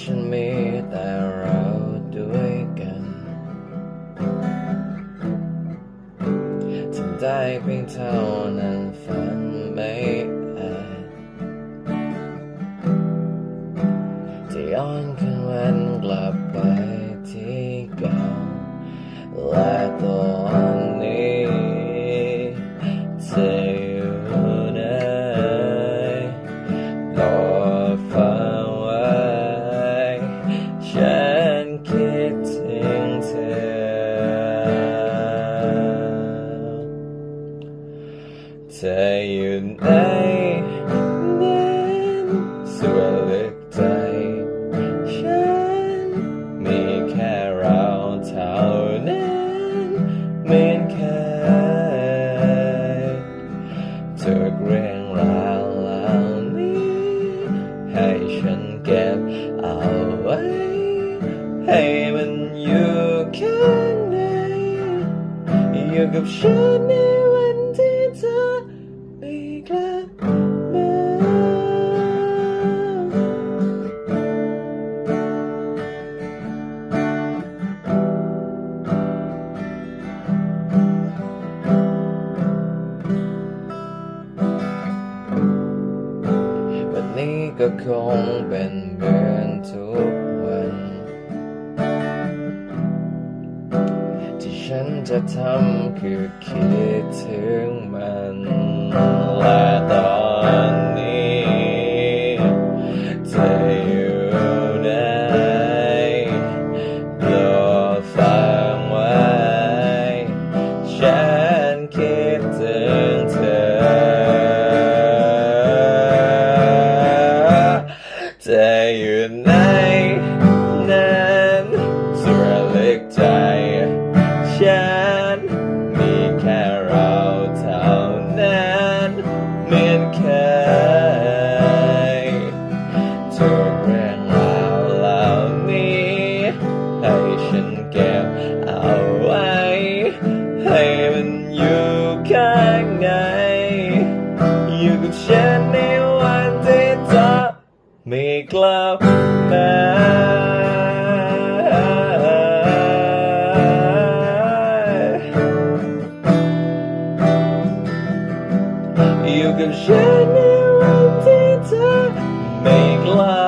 ฉันมีแต่เราด้วยกันทำได้เพียงเท่านั้นฝันไม่อาจจะย้อนคืนวันกลับไปที่เก่า คิดถึงเธอ เธอยู่ไนนั้นส่วนลึกใจ ฉันมีแค่เราเท่านั้นเหมือนเคยทุกเรื่องราวเหล่านี้ ให้ฉันเก็บเอาไว้ ให้มันอยู่ข้างในอยู่กับฉันในวันที่เธอไม่กลับมาวันนี้ก็คงเป็นเหมือนทุก จะทำคือคิดถึงมันและตอน เหมือนเคยทุกเรื่องราวเหล่านี้ ให้ฉันเก็บเอาไว้ ให้มันอยู่ข้างในอยู่กับฉันในวันที่เธอไม่กลับมา You can shine new empty make life.